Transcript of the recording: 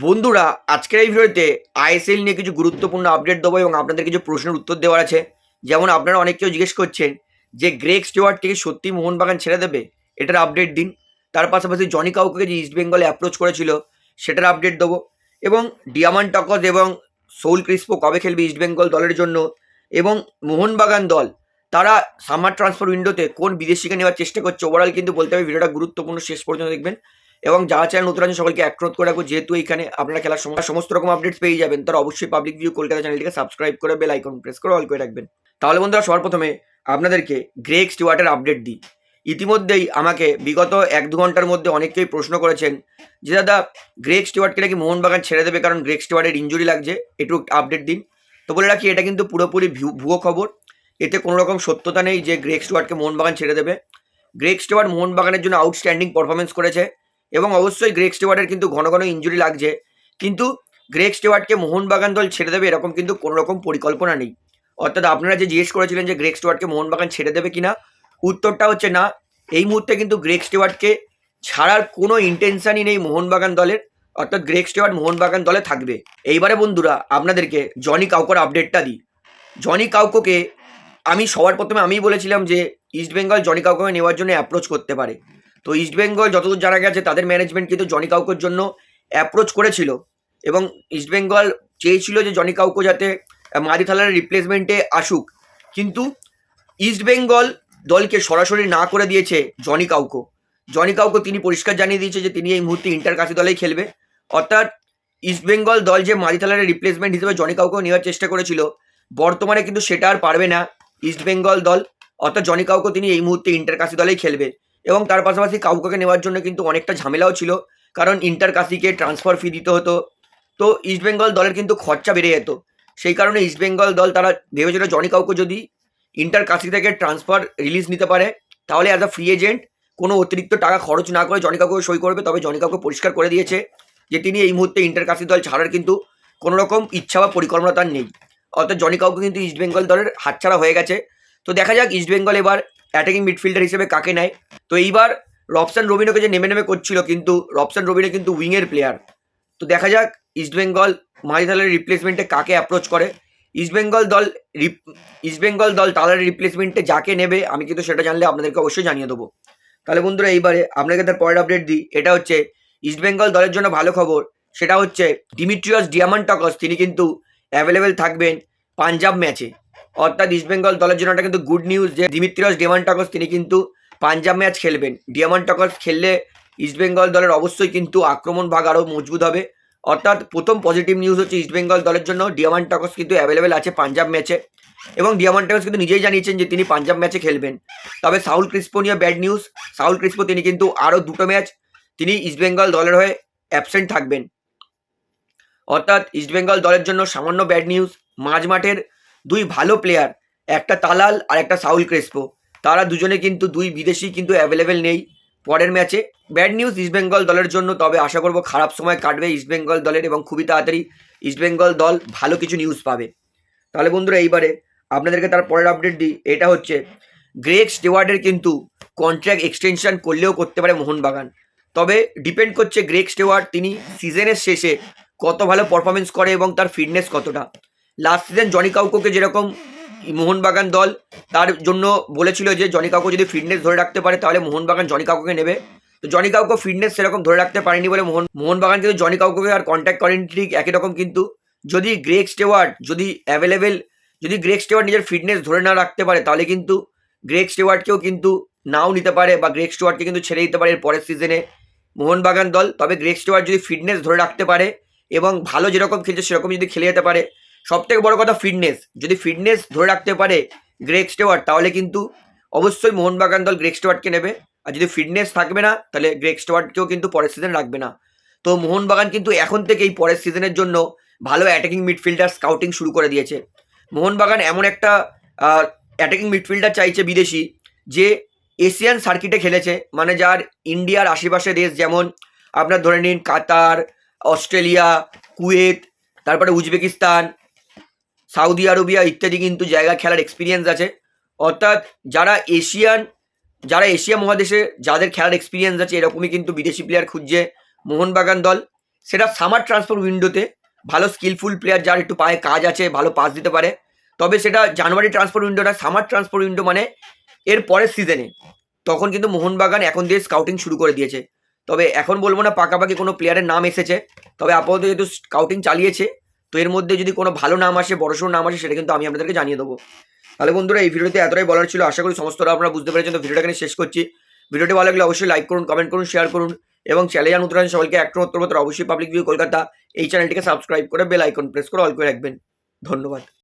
বন্ধুরা, আজকের এই ভিডিওতে আইএসএল নিয়ে কিছু গুরুত্বপূর্ণ আপডেট দেবো এবং আপনাদের কিছু প্রশ্নের উত্তর দেওয়ার আছে। যেমন আপনারা অনেক কেউ জিজ্ঞেস করছেন যে গ্রেক স্টুয়ার্টকে সত্যি মোহনবাগান ছেড়ে দেবে? এটার আপডেট দিন। তার পাশাপাশি জনি কাউকে যে ইস্ট বেঙ্গলে অ্যাপ্রোচ করেছিল, সেটার আপডেট দেবো। এবং ডিয়ামান টকস এবং সৌল ক্রিস্পো কবে খেলবে ইস্ট বেঙ্গল দলের জন্য? এবং মোহনবাগান দল, তারা সামার ট্রান্সফার উইন্ডোতে কোন বিদেশিকে নেওয়ার চেষ্টা করছে? ওভারঅল কিন্তু বলতে হবে, ভিডিওটা গুরুত্বপূর্ণ। শেষ পর্যন্ত দেখবেন। এবং যারা চ্যানেল নতুন আছে সকলকে একরোধ করে রাখব। যেহেতু এখানে আপনারা খেলার সময় সমস্ত রকম আপডেটস পেয়ে যাবেন তারা অবশ্যই পাবলিক ভিউ কলকাতা চ্যানেলটিকে সাবস্ক্রাইব করে বেল আইকন প্রেস করে অল করে রাখবেন। তাহলে বন্ধুরা, সবার প্রথমে আপনাদেরকে গ্রেক স্টুয়ার্টের আপডেট দিই। ইতিমধ্যেই আমাকে বিগত এক দু ঘণ্টার মধ্যে অনেকেই প্রশ্ন করেছেন যে, দাদা গ্রেক স্টুয়ার্টকে নাকি মোহনবাগান ছেড়ে দেবে? কারণ গ্রেক স্টুয়ার্টের ইঞ্জুরি লাগছে। একটু আপডেট দিন। তো বলে রাখি, এটা কিন্তু পুরোপুরি ভুয়ো খবর। এতে কোনো রকম সত্যতা নেই যে গ্রেক স্টুয়ার্টকে মোহনবাগান ছেড়ে দেবে। গ্রেক স্টুয়ার্ট মোহনবাগানের জন্য আউটস্ট্যান্ডিং পারফরমেন্স করেছে। এবং অবশ্যই গ্রেক স্টেওয়ার্ডের কিন্তু ঘন ঘন ইঞ্জুরি লাগছে। কিন্তু গ্রেক স্টেওয়ার্ডকে মোহনবাগান দল ছেড়ে দেবে এরকম কিন্তু কোনো রকম পরিকল্পনা নেই। অর্থাৎ আপনারা যে জিজ্ঞেস করেছিলেন যে গ্রেক স্টেওয়ার্ডকে মোহনবাগান ছেড়ে দেবে কিনা, উত্তরটা হচ্ছে না। এই মুহূর্তে কিন্তু গ্রেক স্টেওয়ার্ডকে ছাড়ার কোনো ইন্টেনশনই নেই মোহনবাগান দলের। অর্থাৎ গ্রেক স্টেওয়ার্ড মোহনবাগান দলে থাকবে। এইবারে বন্ধুরা, আপনাদেরকে জনি কাউকোর আপডেটটা দিই। জনি কাউকোকে আমি সবার প্রথমে আমিই বলেছিলাম যে ইস্টবেঙ্গল জনি কাউকোকে নেওয়ার জন্য অ্যাপ্রোচ করতে পারে। তো ইস্টবেঙ্গল যতদূর জানা গেছে, তাদের ম্যানেজমেন্ট কিন্তু জনি কাউকোর জন্য অ্যাপ্রোচ করেছিল। এবং ইস্টবেঙ্গল চেয়েছিল যে জনি কাউকো যাতে মারি থালার রিপ্লেসমেন্টে আসুক। কিন্তু ইস্টবেঙ্গল দলকে সরাসরি না করে দিয়েছে জনি কাউকো জনি কাউকো তিনি পরিষ্কার জানিয়ে দিয়েছে যে তিনি এই মুহূর্তে ইন্টার কাশি দলেই খেলবে। অর্থাৎ ইস্টবেঙ্গল দল যে মারি থালারের রিপ্লেসমেন্ট হিসেবে জনি কাউকে নেওয়ার চেষ্টা করেছিল, বর্তমানে কিন্তু সেটা আর পারবে না ইস্টবেঙ্গল দল। অর্থাৎ জনি কাউকো তিনি এই মুহূর্তে ইন্টার কাশি দলেই খেলবে। এবং তার পাশাপাশি কাউকে নেওয়ার জন্য কিন্তু অনেকটা ঝামেলাও ছিল। কারণ ইন্টার কাশিকে ট্রান্সফার ফি দিতে হতো। তো ইস্টবেঙ্গল দলের কিন্তু খরচা বেড়ে যেত। সেই কারণে ইস্টবেঙ্গল দল তারা ভেবেছিল, জনি কাউকে যদি ইন্টার কাশি থেকে ট্রান্সফার রিলিজ নিতে পারে, তাহলে অ্যাজ আ ফ্রি এজেন্ট কোনো অতিরিক্ত টাকা খরচ না করে জনি কাউকে সই করবে। তবে জনি কাউকে পরিষ্কার করে দিয়েছে যে, তিনি এই মুহূর্তে ইন্টার কাশি দল ছাড়ার কিন্তু কোনো রকম ইচ্ছা বা পরিকল্পনা তার নেই। অর্থাৎ জনি কাউকে কিন্তু ইস্টবেঙ্গল দলের হাতছাড়া হয়ে গেছে। তো দেখা যাক ইস্টবেঙ্গল এবার অ্যাটাকিং মিডফিল্ডার হিসেবে কাকে নেয়? তো এইবার রবসান রবিনোকে যে নেমে নেমে করছিল কিন্তু রবসান রবিনো কিন্তু উইংয়ের প্লেয়ার তো দেখা যাক ইস্টবেঙ্গল মারিথালের রিপ্লেসমেন্টে কাকে অ্যাপ্রোচ করে। ইস্টবেঙ্গল দল রিপ- ইস্টবেঙ্গল দল তাদের রিপ্লেসমেন্টে যাকে নেবে, আমি কিন্তু সেটা জানলে আপনাদেরকে অবশ্যই জানিয়ে দেবো। তাহলে বন্ধুরা এইবারে আপনাকে তার পরের আপডেট দিই। এটা হচ্ছে ইস্টবেঙ্গল দলের জন্য ভালো খবর। সেটা হচ্ছে ডিমিট্রিয়াস ডিয়ামান্টাকস, তিনি কিন্তু অ্যাভেলেবেল থাকবেন পাঞ্জাব ম্যাচে অর্থাৎ ইস্টবেঙ্গল দলের জন্য একটা কিন্তু গুড নিউজ যে দিমিত্রিয়াস ডিয়ামান্টাকস তিনি কিন্তু পাঞ্জাব ম্যাচ খেলবেন। ডিয়ামান্টাকস খেললে ইস্টবেঙ্গল দলের অবশ্যই কিন্তু আক্রমণ ভাগ আরও মজবুত হবে। অর্থাৎ প্রথম পজিটিভ নিউজ হচ্ছে ইস্টবেঙ্গল দলের জন্য ডিয়ামান্টাকস কিন্তু অ্যাভেলেবেল আছে পাঞ্জাব ম্যাচে এবং ডিয়ামান্টাকস কিন্তু নিজেই জানিয়েছেন যে তিনি পাঞ্জাব ম্যাচে খেলবেন। তবে সাউল ক্রিস্পো নিয়ে ব্যাড নিউজ সাউল ক্রিস্পো তিনি কিন্তু আরও দুটো ম্যাচ তিনি ইস্টবেঙ্গল দলের হয়ে অ্যাবসেন্ট থাকবেন। অর্থাৎ ইস্টবেঙ্গল দলের জন্য সামান্য ব্যাড নিউজ মাঝ মাঠের দুই ভালো প্লেয়ার একটা তালাল আর একটা সাউল ক্রেসপো। তারা দুজনে কিন্তু দুই বিদেশি কিন্তু অ্যাভেলেবেল নেই। পরের ম্যাচে ব্যাড নিউজ ইস্টবেঙ্গল দলের জন্য, তবে আশা করব খারাপ সময় কাটবে ইস্টবেঙ্গল দলের এবং খুবই তাড়াতাড়ি ইস্টবেঙ্গল দল ভালো কিছু নিউজ পাবে। তাহলে বন্ধুরা, এইবারে আপনাদেরকে তার পরের আপডেট দিই। এটা হচ্ছে গ্রেক স্টেওয়ার্ডের কিন্তু কন্ট্রাক্ট এক্সটেনশন করলেও করতে পারে মোহনবাগান। তবে ডিপেন্ড করছে গ্রেক স্টেওয়ার্ড তিনি সিজনের শেষে কত ভালো পারফরমেন্স করে এবং তার ফিটনেস কতটা। লাস্ট সিজন জনি কাউকোকে যেরকম মোহনবাগান দল, তার জন্য বলেছিল যে জনি কাউকো যদি ফিটনেস ধরে রাখতে পারে, তাহলে মোহনবাগান জনি কাউকে নেবে। তো জনি কাউকো ফিটনেস সেরকম ধরে রাখতে পারেনি বলে মোহন, মোহনবাগান কিন্তু জনি কাউকে আর কন্ট্যাক্ট করেনি ঠিক একই রকম কিন্তু যদি গ্রেক স্টেওয়ার্ড যদি অ্যাভেলেবেল যদি গ্রেক স্টেওয়ার্ড নিজের ফিটনেস ধরে না রাখতে পারে, তাহলে কিন্তু গ্রেক স্টেওয়ার্ডকেও কিন্তু নাও নিতে পারে বা গ্রেক স্টেওয়ার্ডকে কিন্তু ছেড়ে দিতে পারে পরের সিজনে মোহনবাগান দল। তবে গ্রেক স্টেওয়ার্ড যদি ফিটনেস ধরে রাখতে পারে এবং ভালো যেরকম খেলছে, সেরকম যদি খেলে যেতে পারে সব থেকে বড় কথা ফিটনেস যদি ফিটনেস ধরে রাখতে পারে গ্রেক স্টেওয়ার্ড তাহলে কিন্তু অবশ্যই মোহনবাগান দল গ্রেক স্টেওয়ার্ডকে নেবে। আর যদি ফিটনেস থাকবে না, তাহলে গ্রেক স্টেওয়ার্ডকেও কিন্তু পরের সিজন রাখবে না। তো মোহনবাগান কিন্তু এখন থেকেই পরের সিজনের জন্য ভালো অ্যাটাকিং মিডফিল্ডার স্কাউটিং শুরু করে দিয়েছে। মোহনবাগান এমন একটা অ্যাটাকিং মিডফিল্ডার চাইছে বিদেশি, যে এশিয়ান সার্কিটে খেলেছে মানে যার ইন্ডিয়ার আশেপাশে দেশ যেমন আপনার ধরে নিন কাতার, অস্ট্রেলিয়া, কুয়েত, তারপরে উজবেকিস্তান সাউদি আরবিয়া ইত্যাদি কিন্তু জায়গা খেলার এক্সপিরিয়েন্স আছে। অর্থাৎ যারা এশিয়ান, যারা এশিয়া মহাদেশে যাদের খেলার এক্সপিরিয়েন্স আছে, এরকমই কিন্তু বিদেশি প্লেয়ার খুঁজছে মোহনবাগান দল। সেটা সামার ট্রান্সফার উইন্ডোতে ভালো স্কিলফুল প্লেয়ার যার একটু পায়ে কাজ আছে, ভালো পাস দিতে পারে। তবে সেটা জানুয়ারি ট্রান্সফার উইন্ডোটা সামার ট্রান্সফার উইন্ডো মানে এর পরের সিজনে তখন কিন্তু মোহনবাগান এখন দিয়ে স্কাউটিং শুরু করে দিয়েছে। তবে এখন বলব না, পাকাপাকি কোনো প্লেয়ারের নাম এসেছে। তবে আপাতত যেহেতু স্কাউটিং চালিয়েছে তো এর মধ্যে যদি কোনো ভালো নাম আসে বড়সড় নাম আসে, সেটা কিন্তু আমি আপনাদেরকে জানিয়ে দেবো। তাহলে বন্ধুরা, এই ভিডিওতে এতটাই বলার ছিল। আশা করি সমস্তটা আপনারা বুঝতে পেরেছেন। তো ভিডিওটা এখানে শেষ করছি। ভিডিওটি ভালো লাগলে অবশ্যই লাইক করুন কমেন্ট করুন শেয়ার করুন এবং চ্যানেল নতুন সবাইকে একটা অবশ্যই পাবলিক ভিউ কলকাতা এই চ্যানেলটিকে সাবস্ক্রাইব করে বেল আইকন প্রেস করে অল করে রাখবেন। ধন্যবাদ।